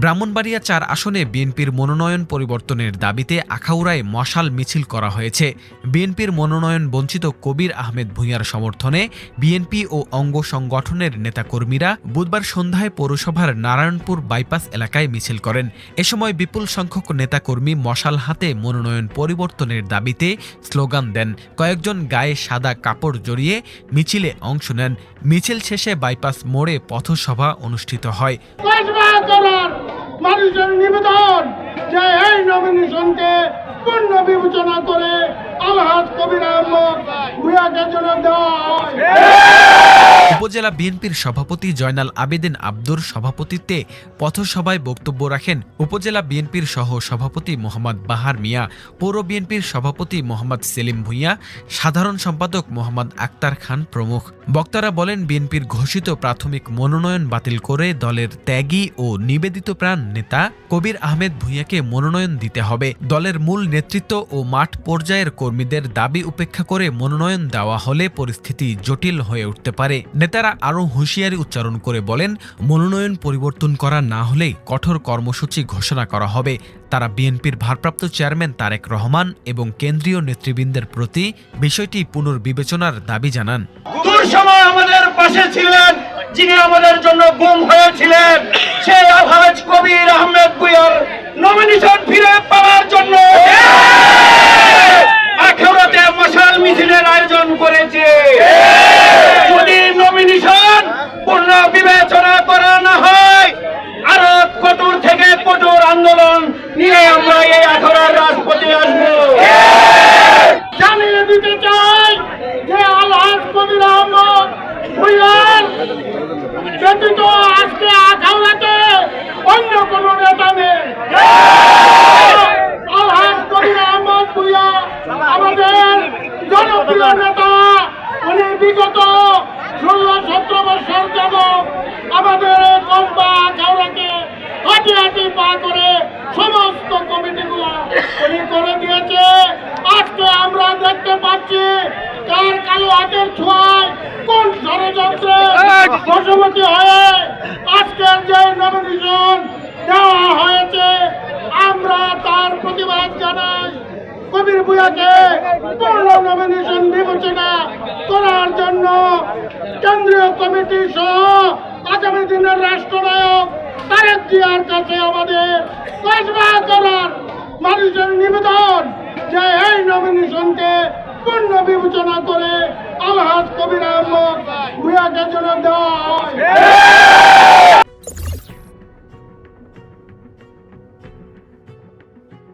ব্রাহ্মণবাড়িয়া চার আসনে বিএনপির মনোনয়ন পরিবর্তনের দাবিতে আখাউড়ায় মশাল মিছিল করা হয়েছে। বিএনপির মনোনয়ন বঞ্চিত কবির আহমেদ ভূঁইয়ার সমর্থনে বিএনপি ও অঙ্গ সংগঠনের নেতাকর্মীরা বুধবার সন্ধ্যায় পৌরসভার নারায়ণপুর বাইপাস এলাকায় মিছিল করেন। এ সময় বিপুল সংখ্যক নেতাকর্মী মশাল হাতে মনোনয়ন পরিবর্তনের দাবিতে স্লোগান দেন। কয়েকজন গায়ে সাদা কাপড় জড়িয়ে মিছিলে অংশ নেন। মিছিল শেষে বাইপাস মোড়ে পথসভা অনুষ্ঠিত হয়। মানুষের নিবেদন যে এই নমিনেশনকে পূর্ণ বিবেচনা করে আলহাজ কবির আহমদ ভুয়াকে জন্য দেওয়া হয়। উপজেলা বিএনপির সভাপতি জয়নাল আবেদিন আব্দুর সভাপতিত্বে পথসভায় বক্তব্য রাখেন উপজেলা বিএনপির সহ সভাপতি মোহাম্মদ বাহার মিয়া, পৌর বিএনপির সভাপতি মোহাম্মদ সেলিম ভুঁইয়া, সাধারণ সম্পাদক মোহাম্মদ আক্তার খান প্রমুখ। বক্তারা বলেন, বিএনপির ঘোষিত প্রাথমিক মনোনয়ন বাতিল করে দলের ত্যাগী ও নিবেদিত প্রাণ নেতা কবির আহমেদ ভুঁইয়াকে মনোনয়ন দিতে হবে। দলের মূল নেতৃত্ব ও মাঠ পর্যায়ের কর্মীদের দাবি উপেক্ষা করে মনোনয়ন দেওয়া হলে পরিস্থিতি জটিল হয়ে উঠতে পারে। নেতারা আরও হুঁশিয়ারি উচ্চারণ করে বলেন, মনোনয়ন পরিবর্তন করা না হলে কঠোর কর্মসূচি ঘোষণা করা হবে। তারা বিএনপির ভারপ্রাপ্ত চেয়ারম্যান তারেক রহমান এবং কেন্দ্রীয় নেতৃবৃন্দের প্রতি বিষয়টি পুনর্বিবেচনার দাবি জানান। সময় আমাদের পাশে ছিলেন যিনি আমাদের জন্য গুম হয়েছিলেন কবির আহমেদ নমিনেশন ফিরে পাওয়ার জন্য। মশাল মিছিলের আয়োজন করেছে। বিবেচনা করা না হয়। আরও কঠোর থেকে কঠোর আন্দোলন নিয়ে আমরা এই আখড়ার রাজপথে আসব। জানিয়ে দিতে চাই যে আলহাজ কবির আহমদ অন্য আমাদের জনপ্রিয় নেতা, উনি বিগত ষোলো সতেরো বছর যাব আমাদের কসবা আখাউড়াকে হাঁটি হাঁটি পা করে সমস্ত কমিটিগুলো উনি করে দিয়েছে। আজকে আমরা দেখতে পাচ্ছি কার কালো হাতের ছোঁয়ায় কোন ষড়যন্ত্রে বশবতী হয়ে আজকের যে নমিনেশন দেওয়া হয়েছে আমরা তার প্রতিবাদ জানাই। কবির পূর্ণ নমিনেশন বিবেচনা করার জন্য কেন্দ্রীয় কমিটি সহ আগামী দিনের রাষ্ট্রনায়ক তারেক জিয়ার কাছে আমাদের কসবা করার মানুষের নিবেদন যে এই নমিনেশনকে পূর্ণ বিবেচনা করে আলহাজ কবির আহমদ ভুয়াকে যেন দেওয়া হয়।